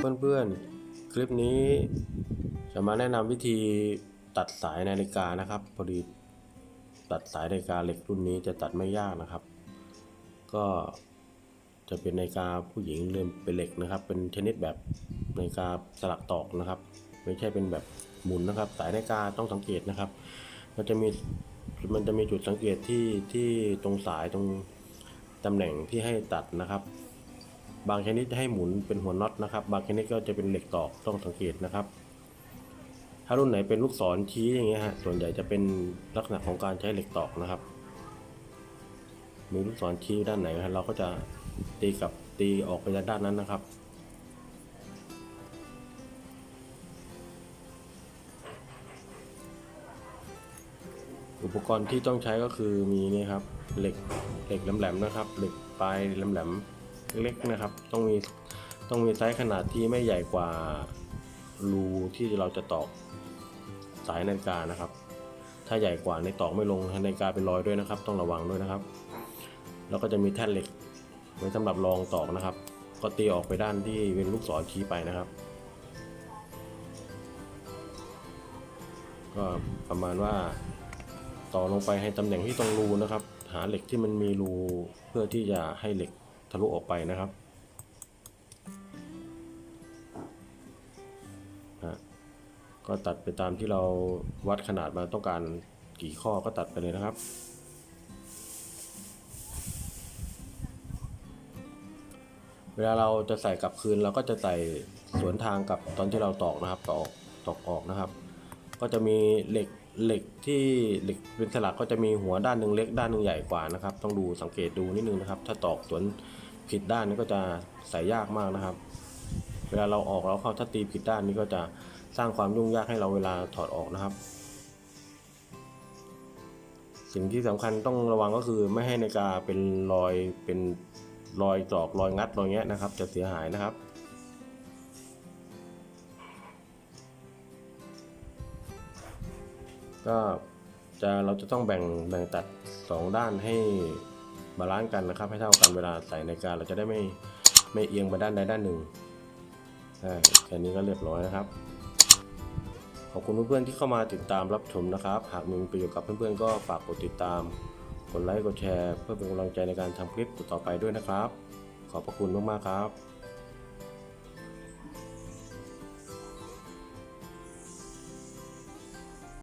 เพื่อนๆ คลิปนี้จะมาแนะนำวิธีตัดสายนาฬิกานะครับพอดีตัดสายนาฬิกาเหล็กรุ่นนี้จะตัดไม่ยากนะครับ ก็จะเป็นนาฬิกาผู้หญิงเรือนเป็นเหล็กนะครับ เป็นชนิดแบบนาฬิกาสลักตอกนะครับ ไม่ใช่เป็นแบบหมุนนะครับ สายนาฬิกาต้องสังเกตนะครับ มันจะมีมันจะมีจุดสังเกตที่ที่ตรงสายตรงตำแหน่งที่ให้ตัดนะครับ บางชนิดจะให้หมุนเป็นหัวน็อตนะครับ บางชนิดก็จะเป็นเหล็กตอกต้องสังเกตนะครับ ถ้ารุ่นไหนเป็นลูกศรชี้อย่างเงี้ยฮะส่วนใหญ่จะเป็นลักษณะของการใช้เหล็กตอกนะครับ มีลูกศรชี้ด้านไหนเราก็จะตีกับตีออกไปด้านนั้นนะครับอุปกรณ์ที่ต้องใช้ก็คือมีนี่ครับเหล็กเหล็กแหลมๆนะครับ เหล็กปลายแหลมๆ เล็กๆนะครับ ต้องมีต้องมีไซส์ขนาดที่ไม่ใหญ่กว่ารูที่เราจะตอกสายนาฬิกานะครับ ถ้าใหญ่กว่าในตอกไม่ลงนาฬิกาเป็นรอยด้วยนะครับ ต้องระวังด้วยนะครับ แล้วก็จะมีแท่นเหล็กไว้สำหรับรองตอกนะครับ ก็ตีออกไปด้านที่เป็นลูกศรชี้ไปนะครับ ก็ประมาณว่าต่อลงไปให้ตำแหน่งที่ตรงรูนะครับ หาเหล็กที่มันมีรูเพื่อที่จะให้เหล็ก ทะลุออกไปนะครับฮะก็ตัดไปตามที่เราวัดขนาดมาต้องการกี่ข้อก็ตัดไปเลยนะครับ เวลาเราจะใส่กลับคืนเราก็จะใส่สวนทางกับตอนที่เราตอกนะครับตอกตอกออกนะครับ ก็จะมีเหล็ก เหล็กที่เหล็กเป็นสลักก็จะมีหัวด้านหนึ่งเล็กด้านหนึ่งใหญ่กว่านะครับ ต้องดูสังเกตดูนิดนึงนะครับ ถ้าตอกสวนผิดด้านนี่ก็จะใส่ยากมากนะครับ เวลาเราออกแล้วเข้าถ้าตีผิดด้านนี้ก็จะสร้างความยุ่งยากให้เราเวลาถอดออกนะครับ สิ่งที่สำคัญต้องระวังก็คือไม่ให้นาฬิกาเป็นรอยเป็นรอยตอกรอยงัดรอยเงี้ยนะครับ จะเสียหายนะครับ ก็จะเราจะต้องแบ่งแบ่งตัดสองด้านให้บาลานซ์กันนะครับ ให้เท่ากันเวลาใส่ในการเราจะได้ไม่ไม่เอียงไปด้านใดด้านหนึ่งใช่แค่นี้ก็เรียบร้อยนะครับ ขอบคุณเพื่อนๆที่เข้ามาติดตามรับชมนะครับ หากมีประโยชน์กับเพื่อนๆก็ฝากกดติดตาม กดไลค์กดแชร์ เพื่อเป็นกำลังใจในการทำคลิปต่อไปด้วยนะครับ ขอบพระคุณมากๆครับ